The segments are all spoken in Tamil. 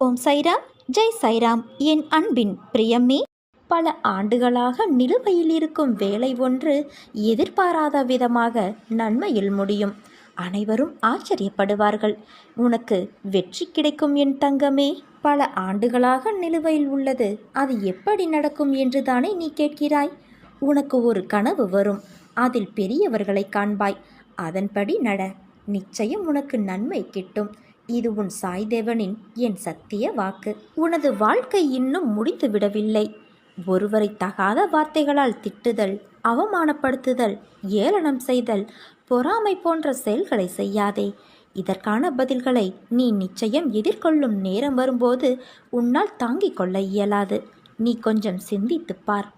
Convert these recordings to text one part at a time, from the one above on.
ஓம் சைராம் ஜெய் சைராம். என் அன்பின் பிரியமே பல ஆண்டுகளாக நிலுவையில் இருக்கும் வேலை ஒன்று எதிர்பாராத விதமாக நன்மையில் முடியும். அனைவரும் ஆச்சரியப்படுவார்கள். உனக்கு வெற்றி கிடைக்கும் என் தங்கமே பல ஆண்டுகளாக நிலுவையில் உள்ளது. அது எப்படி நடக்கும் என்று தானே நீ கேட்கிறாய்? உனக்கு ஒரு கனவு வரும். அதில் பெரியவர்களை காண்பாய். அதன்படி நட. நிச்சயம் உனக்கு நன்மை கிட்டும். இது உன் சாய்தேவனின் என் சத்திய வாக்கு. உனது வாழ்க்கை இன்னும் முடித்து விடவில்லை. ஒருவரை தகாத வார்த்தைகளால் திட்டுதல் அவமானப்படுத்துதல் ஏளனம் செய்தல் பொறாமை போன்ற செயல்களை செய்யாதே. இதற்கான பதில்களை நீ நிச்சயம் எதிர்கொள்ளும் நேரம் வரும்போது உன்னால் தாங்கிக் கொள்ள இயலாது. நீ கொஞ்சம் சிந்தித்துப் பார்.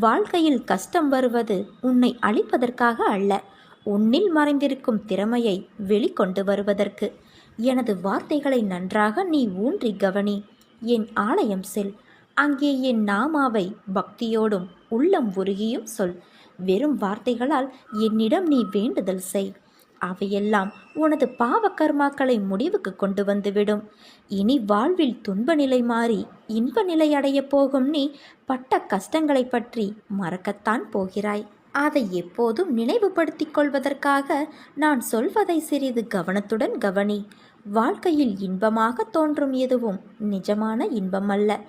வாழ்க்கையில் கஷ்டம் வருவது உன்னை அழிப்பதற்காக அல்ல உன்னில் மறைந்திருக்கும் திறமையை வெளிக்கொண்டு வருவதற்கு. எனது வார்த்தைகளை நன்றாக நீ ஊன்றி கவனி. என் ஆலயம் செல். அங்கே என் நாமாவை பக்தியோடும் உள்ளம் உருகியும் சொல். வெறும் வார்த்தைகளால் என்னிடம் நீ வேண்டுதல் செய். அவையெல்லாம் உனது பாவ கர்மாக்களை முடிவுக்கு கொண்டு வந்துவிடும். இனி வாழ்வில் துன்ப நிலை மாறி இன்ப நிலை அடையப் போகும் நீ பட்ட கஷ்டங்களை பற்றி மறக்கத்தான் போகிறாய். அதை எப்போதும் நினைவுபடுத்திக் கொள்வதற்காக நான் சொல்வதை சிறிது கவனத்துடன் கவனி. வாழ்க்கையில் இன்பமாக தோன்றும் எதுவும் நிஜமான இன்பம் அல்ல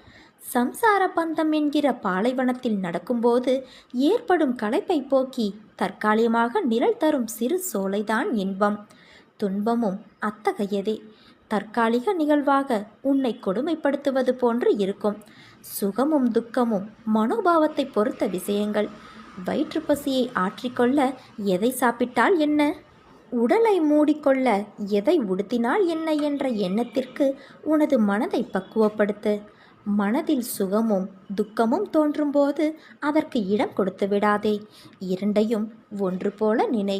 சம்சார பந்தம் என்கிற பாலைவனத்தில் நடக்கும்போது ஏற்படும் களைப்பை போக்கி தற்காலிகமாக நிழல் தரும் சிறு சோலைதான் இன்பம். துன்பமும் அத்தகையதே. தற்காலிக நிகழ்வாக உன்னை கொடுமைப்படுத்துவது போன்று இருக்கும். சுகமும் துக்கமும் மனோபாவத்தை பொறுத்த விஷயங்கள். வயிற்றுப்பசியை ஆற்றிக்கொள்ள எதை சாப்பிட்டால் என்ன? உடலை மூடிக்கொள்ள எதை உடுத்தினால் என்ன என்ற எண்ணத்திற்கு உனது மனதை பக்குவப்படுத்து. மனதில் சுகமும் துக்கமும் தோன்றும்போது அதற்கு இடம் கொடுத்து விடாதே. இரண்டையும் ஒன்று போல நினை.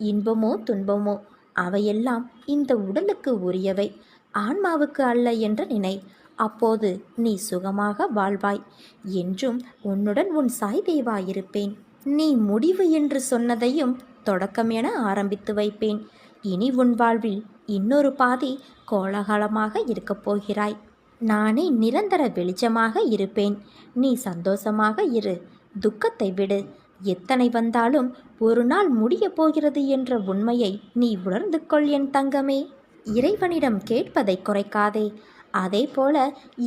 இன்பமோ துன்பமோ அவையெல்லாம் இந்த உடலுக்கு உரியவை ஆன்மாவுக்கு அல்ல என்று நினை. அப்போது நீ சுகமாக வாழ்வாய். என்றும் உன்னுடன் உன் சாய்தேவா இருப்பேன். நீ முடிவு என்று சொன்னதையும் தொடக்கம் என ஆரம்பித்து வைப்பேன். இனி உன் வாழ்வில் இன்னொரு பாதி கோலாகலமாக இருக்கப் போகிறாய். நானே நிரந்தர வெளிச்சமாக இருப்பேன். நீ சந்தோஷமாக இரு. துக்கத்தை விடு. எத்தனை வந்தாலும் ஒரு நாள் முடியப் போகிறது என்ற உண்மையை நீ உணர்ந்து கொள் என் தங்கமே. இறைவனிடம் கேட்பதை குறைக்காதே. அதே போல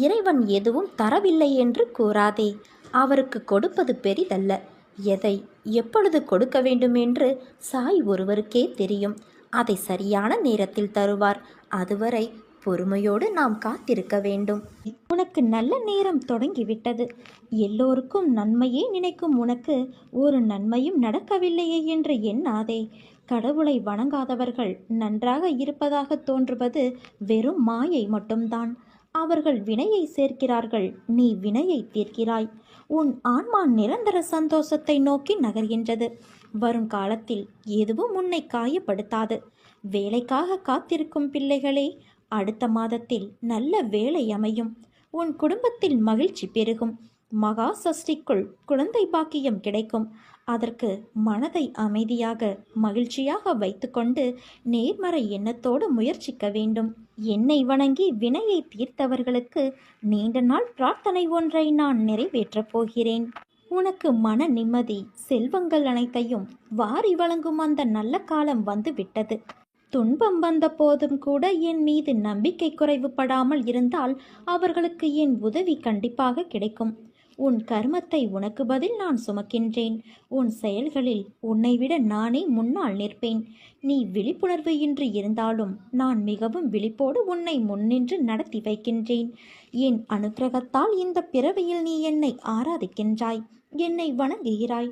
இறைவன் எதுவும் தரவில்லை என்று கூறாதே. அவருக்கு கொடுப்பது பெரிதல்ல. எதை எப்பொழுது கொடுக்க வேண்டும் என்று சாய் ஒருவருக்கே தெரியும். அதை சரியான நேரத்தில் தருவார். அதுவரை பொறுமையோடு நாம் காத்திருக்க வேண்டும். உனக்கு நல்ல நேரம் தொடங்கிவிட்டது. எல்லோருக்கும் நன்மையே நினைக்கும் உனக்கு ஒரு நன்மையும் நடக்கவில்லையே என்று எண்ணாதே. கடவுளை வணங்காதவர்கள் நன்றாக இருப்பதாக தோன்றுவது வெறும் மாயை மட்டும்தான். அவர்கள் வினையை சேர்க்கிறார்கள் நீ வினையை தீர்க்கிறாய். உன் ஆன்மா நிரந்தர சந்தோஷத்தை நோக்கி நகர்கின்றது. வரும் காலத்தில் எதுவும் உன்னை காயப்படுத்தாது. வேலைக்காக காத்திருக்கும் பிள்ளைகளே அடுத்த மாதத்தில் நல்ல வேலை அமையும். உன் குடும்பத்தில் மகிழ்ச்சி பெருகும். மகா சஷ்டிக்குள் குழந்தை பாக்கியம் கிடைக்கும். அதற்கு மனதை அமைதியாக மகிழ்ச்சியாக வைத்துக்கொண்டு நேர்மறை எண்ணத்தோடு முயற்சிக்க வேண்டும். என்னை வணங்கி வினையை தீர்த்தவர்களுக்கு நீண்ட நாள் பிரார்த்தனை ஒன்றை நான் நிறைவேற்றப் போகிறேன். உனக்கு மன நிம்மதி செல்வங்கள் அனைத்தையும் வாரி வழங்கும் அந்த நல்ல காலம் வந்து விட்டது துன்பம் வந்த போதும் கூட என் மீது நம்பிக்கை குறைவுபடாமல் இருந்தால் அவர்களுக்கு என் உதவி கண்டிப்பாக கிடைக்கும். உன் கர்மத்தை உனக்கு பதில் நான் சுமக்கின்றேன். உன் செயல்களில் உன்னை விட நானே முன்னால் நிற்பேன். நீ விழிப்புணர்வு இன்றி இருந்தாலும் நான் மிகவும் விழிப்போடு உன்னை முன்னின்று நடத்தி வைக்கின்றேன். என் அனுக்கிரகத்தால் இந்த பிறவியில் நீ என்னை ஆராதிக்கின்றாய். என்னை வணங்குகிறாய்.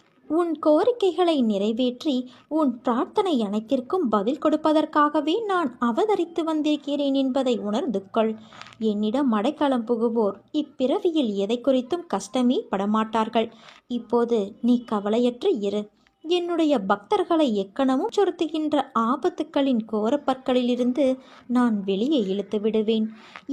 உன் கோரிக்கைகளை நிறைவேற்றி உன் பிரார்த்தனை அனைத்திற்கும் பதில் கொடுப்பதற்காகவே நான் அவதரித்து வந்திருக்கிறேன் என்பதை உணர்ந்து கொள் என்னிடம் அடைக்கலம் புகுவோர் இப்பிறவியில் எதை குறித்தும் கஷ்டமே படமாட்டார்கள். இப்போது நீ கவலையற்று இரு. என்னுடைய பக்தர்களை எக்கணமும் சொருத்துகின்ற ஆபத்துக்களின் கோரப்பற்களிலிருந்து நான் வெளியே இழுத்து விடுவேன்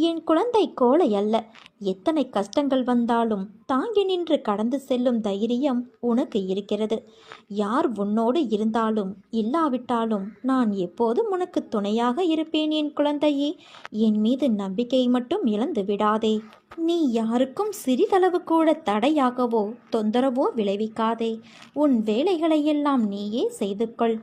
என் குழந்தை கோழை அல்ல. எத்தனை கஷ்டங்கள் வந்தாலும் தாங்கி நின்று கடந்து செல்லும் தைரியம் உனக்கு இருக்கிறது. யார் உன்னோடு இருந்தாலும் இல்லாவிட்டாலும் நான் எப்போதும் உனக்கு துணையாக இருப்பேன் என் குழந்தையே. என் மீது நம்பிக்கை மட்டும் இழந்து விடாதே. நீ யாருக்கும் சிறிதளவு கூட தடையாகவோ தொந்தரவோ விளைவிக்காதே. உன் வேலைகளையெல்லாம் நீயே செய்து கொள்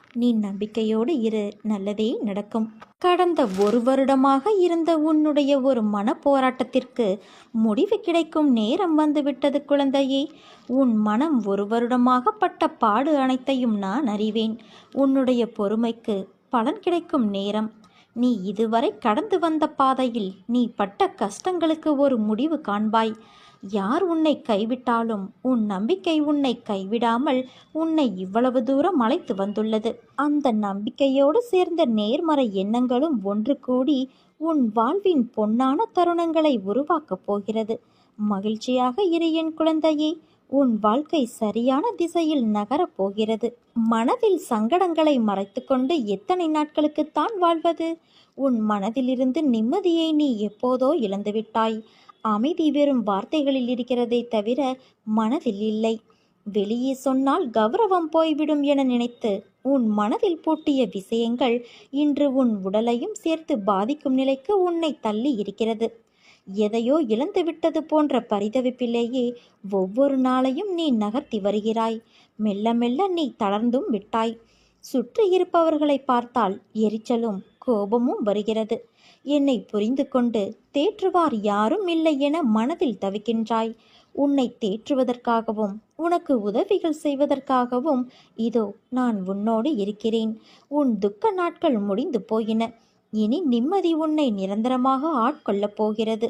நீ நம்பிக்கையோடு இரு நல்லதே நடக்கும். கடந்த ஒரு வருடமாக இருந்த உன்னுடைய ஒரு மன போராட்டத்திற்கு முடிவு கிடைக்கும் நேரம் வந்துவிட்டது குழந்தையே. உன் மனம் ஒரு வருடமாக பட்ட பாடு அனைத்தையும் நான் அறிவேன். உன்னுடைய பொறுமைக்கு பலன் கிடைக்கும் நேரம். நீ இதுவரை கடந்து வந்த பாதையில் நீ பட்ட கஷ்டங்களுக்கு ஒரு முடிவு காண்பாய். யார் உன்னை கைவிட்டாலும் உன் நம்பிக்கை உன்னை கைவிடாமல் உன்னை இவ்வளவு தூரம் அழைத்து வந்துள்ளது. அந்த நம்பிக்கையோடு சேர்ந்த நேர்மறை எண்ணங்களும் ஒன்று கூடி உன் வாழ்வின் பொன்னான தருணங்களை உருவாக்கப் போகிறது. மகிழ்ச்சியாக இரு என் குழந்தையே உன் வாழ்க்கை சரியான திசையில் நகரப் போகிறது. மனதில் சங்கடங்களை மறைத்துக்கொண்டு எத்தனை நாட்களுக்குத்தான் வாழ்வது? உன் மனதிலிருந்து நிம்மதியை நீ எப்போதோ இழந்துவிட்டாய். அமைதி வெறும் வார்த்தைகளில் இருக்கிறதே தவிர மனதில் இல்லை. வெளியே சொன்னால் கௌரவம் போய்விடும் என நினைத்து உன் மனதில் பூட்டிய விஷயங்கள் இன்று உன் உடலையும் சேர்த்து பாதிக்கும் நிலைக்கு உன்னை தள்ளி இருக்கிறது. எதையோ இழந்து விட்டது போன்ற பரிதவிப்பிலேயே ஒவ்வொரு நாளையும் நீ நகர்த்தி வருகிறாய். மெல்ல மெல்ல நீ தளர்ந்தும் விட்டாய். சுற்றி இருப்பவர்களை பார்த்தால் எரிச்சலும் கோபமும் வருகிறது. என்னை புரிந்து கொண்டு தேற்றுவார் யாரும் இல்லை என மனதில் தவிக்கின்றாய். உன்னை தேற்றுவதற்காகவும் உனக்கு உதவிகள் செய்வதற்காகவும் இதோ நான் உன்னோடு இருக்கிறேன். உன் துக்க நாட்கள் முடிந்து போயின. இனி நிம்மதி உன்னை நிரந்தரமாக ஆட்கொள்ளப் போகிறது.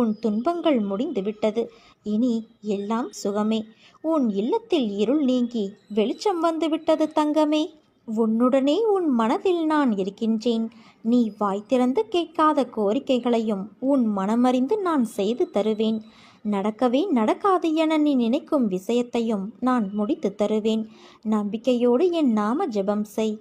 உன் துன்பங்கள் முடிந்துவிட்டது. இனி எல்லாம் சுகமே. உன் இல்லத்தில் இருள் நீங்கி வெளிச்சம் வந்துவிட்டது தங்கமே. உன்னுடனே உன் மனதில் நான் இருக்கின்றேன். நீ வாய் திறந்து கேட்காத கோரிக்கைகளையும் உன் மனமறிந்து நான் செய்து தருவேன். நடக்கவே நடக்காது என நீ நினைக்கும் விஷயத்தையும் நான் முடித்து தருவேன். நம்பிக்கையோடு என் நாம ஜெபம் செய்.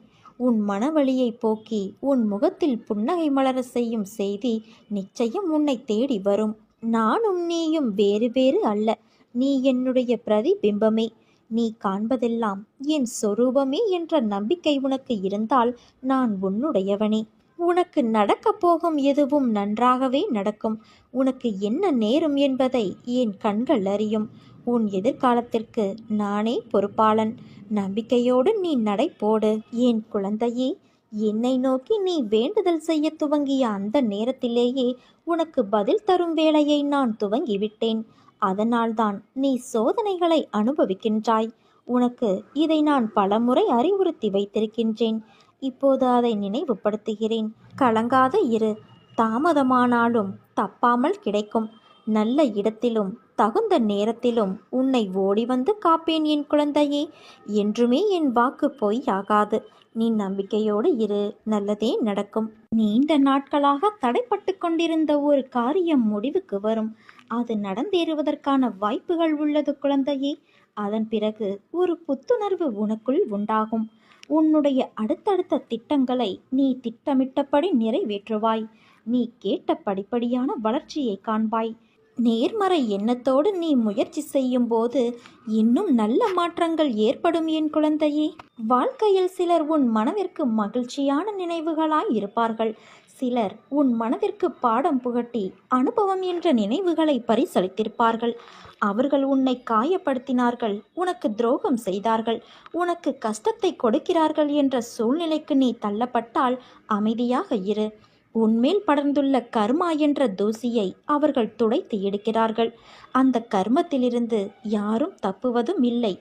உன் மனவழியை போக்கி உன் முகத்தில் புன்னகை மலர செய்யும் செய்தி நிச்சயம் உன்னை தேடி வரும். நானும் நீயும் வேறு வேறு அல்ல. நீ என்னுடைய பிரதிபிம்பமே. நீ காண்பதெல்லாம் என் சொரூபமே என்ற நம்பிக்கை உனக்கு இருந்தால் நான் உன்னுடையவனே. உனக்கு நடக்கப் போகும் எதுவும் நன்றாகவே நடக்கும். உனக்கு என்ன நேரும் என்பதை என் கண்கள் அறியும். உன் எதிர்காலத்திற்கு நானே பொறுப்பாளன். நம்பிக்கையோடு நீ நடை போடு. என் குழந்தையே என்னை நோக்கி நீ வேண்டுதல் செய்ய துவங்கிய அந்த நேரத்திலேயே உனக்கு பதில் தரும் வேலையை நான் துவங்கிவிட்டேன். அதனால்தான் நீ சோதனைகளை அனுபவிக்கின்றாய். உனக்கு இதை நான் பலமுறை அறிவுறுத்தி வைத்திருக்கின்றேன். இப்போது அதை நினைவுபடுத்துகிறேன். கலங்காத இரு. தாமதமானாலும் தப்பாமல் கிடைக்கும். நல்ல இடத்திலும் தகுந்த நேரத்திலும் உன்னை ஓடி வந்து காப்பேன் என் குழந்தையே. என்றுமே என் வாக்கு பொய்யாகாது. நீ நம்பிக்கையோடு இரு. நல்லதே நடக்கும். நீண்ட நாட்களாக தடைப்பட்டு கொண்டிருந்த ஒரு காரியம் முடிவுக்கு வரும். அது நடந்தேறுவதற்கான வாய்ப்புகள் உள்ளது குழந்தையே. அதன் பிறகு ஒரு புத்துணர்வு உனக்குள் உண்டாகும். உன்னுடைய அடுத்தடுத்த திட்டங்களை நீ திட்டமிட்டபடி நிறைவேற்றுவாய். நீ கேட்ட படிப்படியான வளர்ச்சியை காண்பாய். நேர்மறை எண்ணத்தோடு நீ முயற்சி செய்யும் போது இன்னும் நல்ல மாற்றங்கள் ஏற்படும் என் குழந்தையே. வாழ்க்கையில் சிலர் உன் மனதிற்கு மகிழ்ச்சியான நினைவுகளாய் இருப்பார்கள். சிலர் உன் மனதிற்கு பாடம் புகட்டி அனுபவம் என்ற நினைவுகளை பரிசளித்திருப்பார்கள். அவர்கள் உன்னை காயப்படுத்தினார்கள் உனக்கு துரோகம் செய்தார்கள் உனக்கு கஷ்டத்தை கொடுக்கிறார்கள் என்ற சூழ்நிலைக்கு நீ தள்ளப்பட்டால் அமைதியாக இரு. உன்மேல் படர்ந்துள்ள கர்மா என்ற தூசியை அவர்கள் துடைத்து எடுக்கிறார்கள். அந்த கர்மத்திலிருந்து யாரும் தப்புவதும் இல்லை.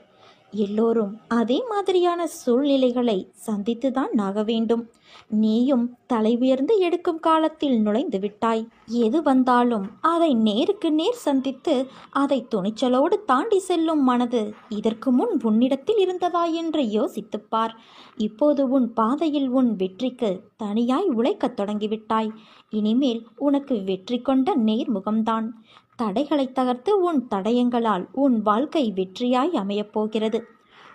எல்லோரும் அதே மாதிரியான சூழ்நிலைகளை சந்தித்துதான் ஆக வேண்டும். நீயும் தலை உயர்ந்து எடுக்கும் காலத்தில் நுழைந்து விட்டாய். எது வந்தாலும் அதை நேருக்கு நேர் சந்தித்து அதை துணிச்சலோடு தாண்டி செல்லும் மனது இதற்கு முன் உன்னிடத்தில் இருந்ததா என்று யோசித்துப் பார் இப்போது உன் பாதையில் உன் வெற்றிக்கு தனியாய் உழைக்கத் தொடங்கிவிட்டாய். இனிமேல் உனக்கு வெற்றி கொண்ட நேர்முகம்தான். தடைகளை தகர்த்து உன் தடயங்களால் உன் வாழ்க்கை வெற்றியாய் அமையப் போகிறது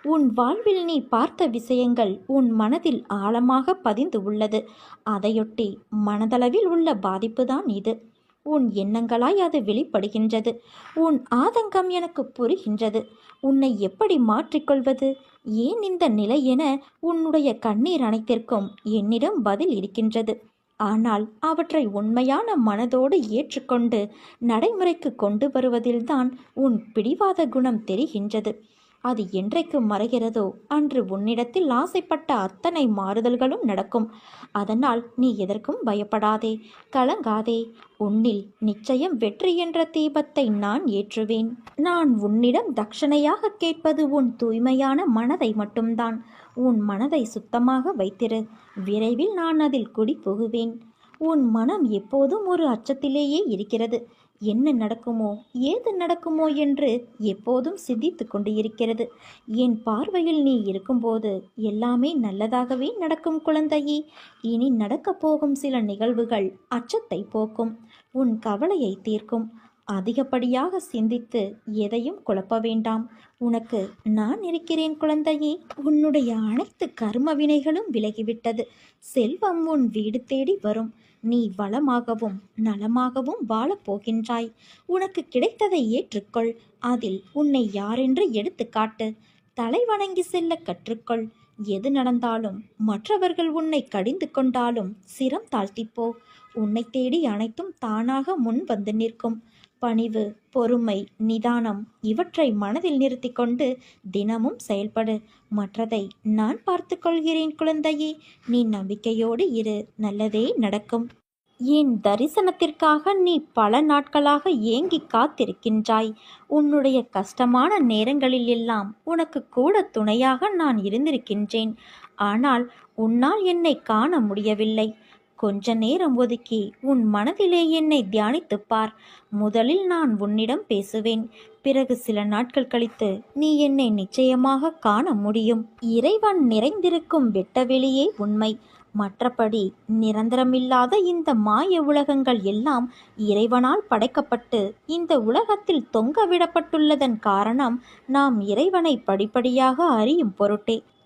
உன் வாழ்வில் நீ பார்த்த விஷயங்கள் உன் மனதில் ஆழமாக பதிந்து உள்ளது. அதையொட்டி மனதளவில் உள்ள பாதிப்புதான் இது. உன் எண்ணங்களாய் அது வெளிப்படுகின்றது. உன் ஆதங்கம் எனக்கு புரிகின்றது. உன்னை எப்படி மாற்றிக்கொள்வது? ஏன் இந்த நிலை என உன்னுடைய கண்ணீர் அனைத்திற்கும் என்னிடம் பதில் இருக்கின்றது. ஆனால் அவற்றை உண்மையான மனதோடு ஏற்றுக்கொண்டு நடைமுறைக்கு கொண்டு வருவதில்தான் உன் பிடிவாத குணம் தெரிகின்றது. அது என்றைக்கு மறைகிறதோ அன்று உன்னிடத்தில் ஆசைப்பட்ட அத்தனை மாறுதல்களும் நடக்கும். அதனால் நீ எதற்கும் பயப்படாதே கலங்காதே. உன்னில் நிச்சயம் வெற்றி என்ற தீபத்தை நான் ஏற்றுவேன். நான் உன்னிடம் தட்சணையாக கேட்பது உன் தூய்மையான மனதை மட்டும்தான். உன் மனதை சுத்தமாக வைத்திரு. விரைவில் நான் அதில் குடி புகுவேன். உன் மனம் எப்போதும் ஒரு அச்சத்திலேயே இருக்கிறது. என்ன நடக்குமோ ஏது நடக்குமோ என்று எப்போதும் சிந்தித்து கொண்டு இருக்கிறது என் பார்வையில் நீ இருக்கும்போது எல்லாமே நல்லதாகவே நடக்கும் குழந்தையே. இனி நடக்கப் போகும் சில நிகழ்வுகள் அச்சத்தை போக்கும். உன் கவலையை தீர்க்கும். அதிகப்படியாக சிந்தித்து எதையும் குழப்ப வேண்டாம். உனக்கு நான் இருக்கிறேன் குழந்தையே. உன்னுடைய அனைத்து கர்ம வினைகளும் விலகிவிட்டது. செல்வம் உன் வீடு தேடி வரும். நீ வளமாகவும் நலமாகவும் வாழப் போகின்றாய். உனக்கு கிடைத்ததை ஏற்றுக்கொள். அதில் உன்னை யாரென்று எடுத்துக்காட்டு தலை வணங்கி செல்ல கற்றுக்கொள். எது நடந்தாலும் மற்றவர்கள் உன்னை கடிந்து கொண்டாலும் சிரம் தாழ்த்திப்போ உன்னை தேடி அனைத்தும் தானாக முன் வந்து நிற்கும். பணிவு பொறுமை நிதானம் இவற்றை மனதில் நிறுத்தி கொண்டு தினமும் செயல்படு. மற்றதை நான் பார்த்து கொள்கிறேன் குழந்தையே நீ நம்பிக்கையோடு இரு நல்லதே நடக்கும். என் தரிசனத்திற்காக நீ பல நாட்களாக ஏங்கி காத்திருக்கின்றாய். உன்னுடைய கஷ்டமான நேரங்களில் எல்லாம் உனக்கு கூட துணையாக நான் இருந்திருக்கின்றேன். ஆனால் உன்னால் என்னை காண முடியவில்லை. கொஞ்ச நேரம் ஒதுக்கி உன் மனதிலே என்னை தியானித்துப் பார். முதலில் நான் உன்னிடம் பேசுவேன். பிறகு சில நாட்கள் கழித்து நீ என்னை நிச்சயமாக காண முடியும். இறைவன் நிறைந்திருக்கும் வெட்டவெளியே உண்மை. மற்றபடி நிரந்தரமில்லாத இந்த மாய உலகங்கள் எல்லாம் இறைவனால் படைக்கப்பட்டு இந்த உலகத்தில் தொங்க விடப்பட்டுள்ளதன் காரணம் நாம் இறைவனை படிப்படியாக அறியும் பொருட்டே.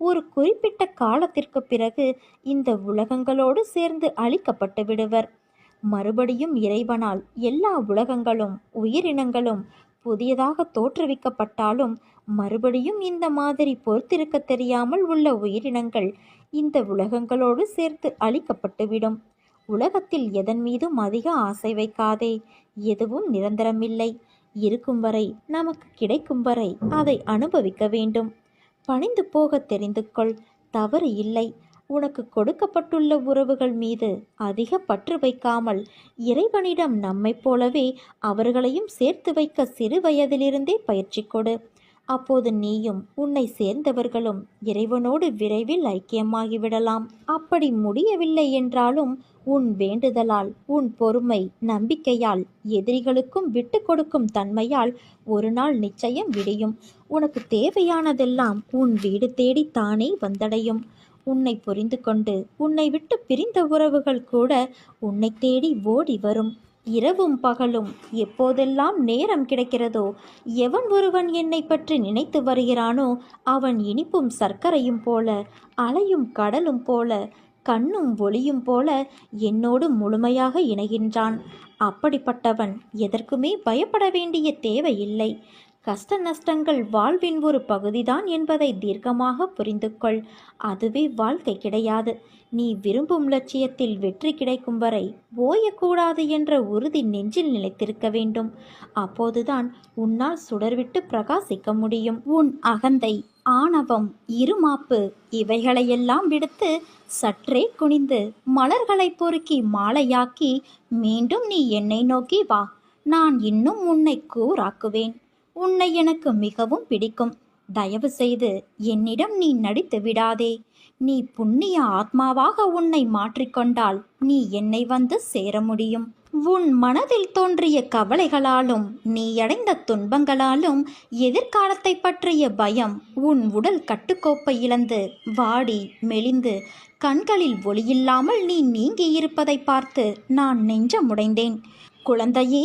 ஒரு குறிப்பிட்ட காலத்திற்கு பிறகு இந்த உலகங்களோடு சேர்ந்து அழிக்கப்பட்டு விடுவர். மறுபடியும் இறைவனால் எல்லா உலகங்களும் உயிரினங்களும் புதியதாக தோற்றுவிக்கப்பட்டாலும் மறுபடியும் இந்த மாதிரி பொறுத்திருக்க தெரியாமல் உள்ள உயிரினங்கள் இந்த உலகங்களோடு சேர்த்து அழிக்கப்பட்டுவிடும் உலகத்தில் எதன் மீதும் அதிக ஆசை வைக்காதே எதுவும் நிரந்தரமில்லை. இருக்கும் வரை நமக்கு கிடைக்கும் வரை அதை அனுபவிக்க வேண்டும். பணிந்து போக தெரிந்து கொள் தவறு இல்லை. உனக்கு கொடுக்கப்பட்டுள்ள உறவுகள் மீது அதிக பற்று வைக்காமல் இறைவனிடம் நம்மைப் போலவே அவர்களையும் சேர்த்து வைக்க சிறு வயதிலிருந்தே பயிற்சி கொடு. அப்போது நீயும் உன்னை சேர்ந்தவர்களும் இறைவனோடு விரைவில் ஐக்கியமாகிவிடலாம். அப்படி முடியவில்லை என்றாலும் உன் வேண்டுதலால் உன் பொறுமை நம்பிக்கையால் எதிரிகளுக்கும் விட்டு கொடுக்கும் தன்மையால் ஒரு நாள் நிச்சயம் விடியும். உனக்கு தேவையானதெல்லாம் உன் வீடு தேடி தானே வந்தடையும். உன்னை புரிந்து கொண்டு உன்னை விட்டு பிரிந்த உறவுகள் கூட உன்னை தேடி ஓடி வரும். இரவும் பகலும் எப்போதெல்லாம் நேரம் கிடைக்கிறதோ எவன் ஒருவன் என்னை பற்றி நினைத்து வருகிறானோ அவன் இனிப்பும் சர்க்கரையும் போல அலையும் கடலும் போல கண்ணும் ஒளியும் போல என்னோடு முழுமையாக இணைகின்றான். அப்படிப்பட்டவன் எதற்குமே பயப்பட வேண்டிய தேவையில்லை. கஷ்ட நஷ்டங்கள் வாழ்வின் ஒரு பகுதிதான் என்பதை தீர்க்கமாக புரிந்து கொள் அதுவே வாழ்க்கை கிடையாது. நீ விரும்பும் லட்சியத்தில் வெற்றி கிடைக்கும் வரை ஓயக்கூடாது என்ற உறுதி நெஞ்சில் நிலைத்திருக்க வேண்டும். அப்போதுதான் உன்னால் சுடர்விட்டு பிரகாசிக்க முடியும். உன் அகந்தை ஆணவம் இருமாப்பு இவைகளையெல்லாம் விடுத்து சற்றே குனிந்து மலர்களை பொறுக்கி மாலையாக்கி மீண்டும் நீ என்னை நோக்கி வா. நான் இன்னும் உன்னை கூறாக்குவேன். உன்னை எனக்கு மிகவும் பிடிக்கும். தயவு செய்து என்னிடம் நீ நடித்து விடாதே. நீ புண்ணிய ஆத்மாவாக உன்னை மாற்றிக்கொண்டால் நீ என்னை வந்து சேர முடியும். உன் மனதில் தோன்றிய கவலைகளாலும் நீ அடைந்த துன்பங்களாலும் எதிர்காலத்தை பற்றிய பயம் உன் உடல் கட்டுக்கோப்பை இழந்து வாடி மெலிந்து கண்களில் ஒளியில்லாமல் நீ நீங்கி இருப்பதை பார்த்து நான் நெஞ்சமுடைந்தேன். குழந்தையே